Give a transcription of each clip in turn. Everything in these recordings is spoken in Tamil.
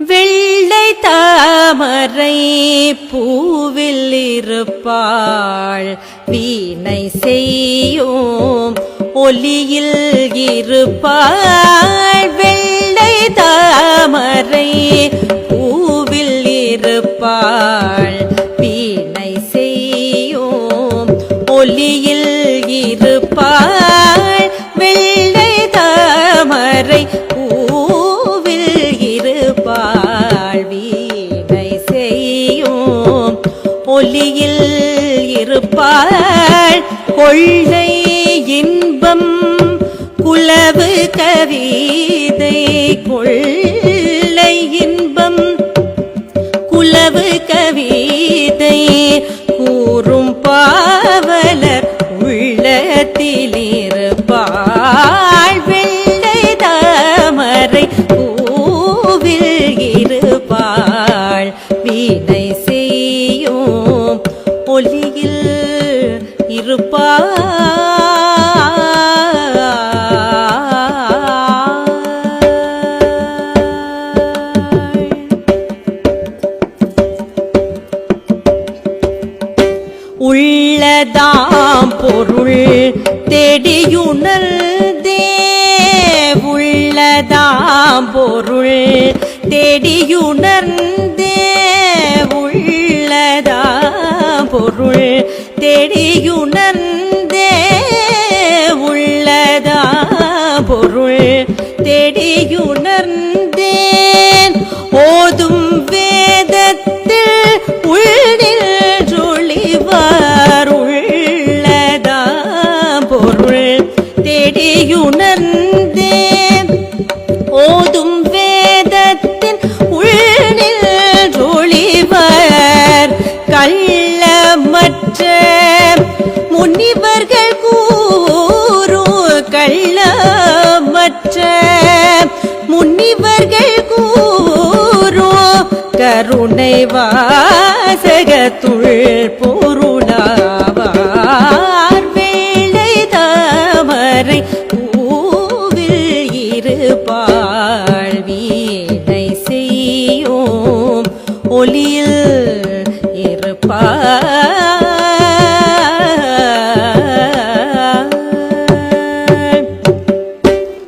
வெள்ளை தாமரை பூவில் இருப்பாள். வீணை செய்யும் ஒலியில் இருப்பாள் வெள்ளை தாமரை. பூவில் இருப்பாள் வீணை செய்யும். ஒலியில் இருப்பாள் வெள்ளை தாமரை. பூவில் இருப்பாள் வீணை செய்யும். ஒலியில் இருப்பாள் கொள்ளை குலவு கவிதை கொள் உள்ளதாம் பொருள் தெடியுணர்ந்தே உள்ளதாம் பொருள் தெடியுணர்ந்தே உள்ளதாம் பொருள் தெடியுணர்ந்தே உள்ளதாம் பொருள் தெடியுணர்ந்தேன். தெடியுணர்ந்தேன் ஓதும் வேதத்தின் உள்நின்றொழிவார் கள்ளமற்ற. முனிவர்கள் கூறும் கள்ளமற்ற. முனிவர்கள் கூறோ கருணை வாசகத்துள் போ செய்யும் ஒலியில் இருப்பாள்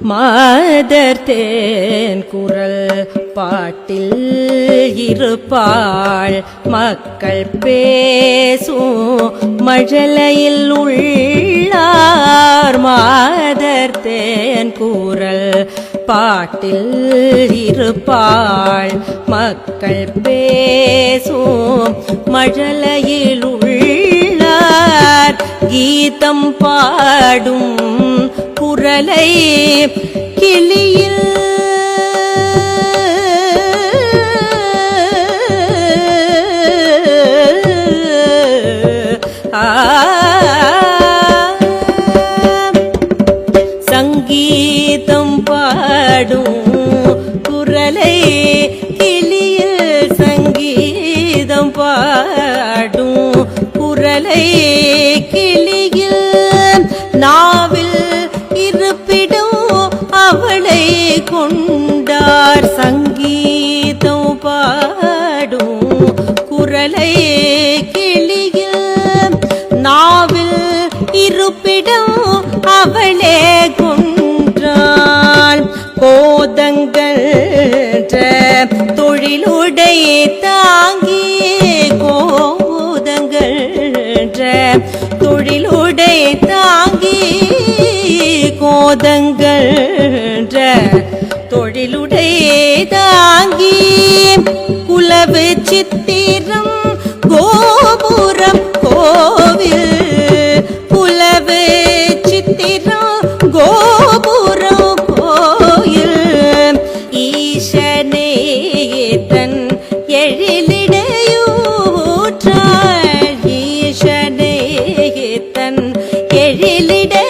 மாதர் தேன் குரல் பாட்டில் இருப்பாள். மக்கள் பேசும் மழலையில் உள்ளார். மாதர் தேன் குரல் பாட்டில் இருப்பாள். மக்கள் பேசும் மழலையில் உள்ளார். கீதம் பாடும் குரலை கிளியில். ஆ கொண்டார். சங்கீதம் பாடும் குரலை கிளியில் நாவில் இருப்பிடம் அவளே கொன்றாள். கோதங்கள் தொழிலுடை தாங்கி கோதங்கள் தொழிலுடை தாங்கி கோதங்கள் தொழிலுடை தாங்கி குலவு சித்திரம் கோபுரம் கோவில். குலவு சித்திரம் கோபுரம் கோயில். ஈசனே தன் எழிலிடையூற்றாள். ஈசனே தன் எழிலிடையூற்றாள்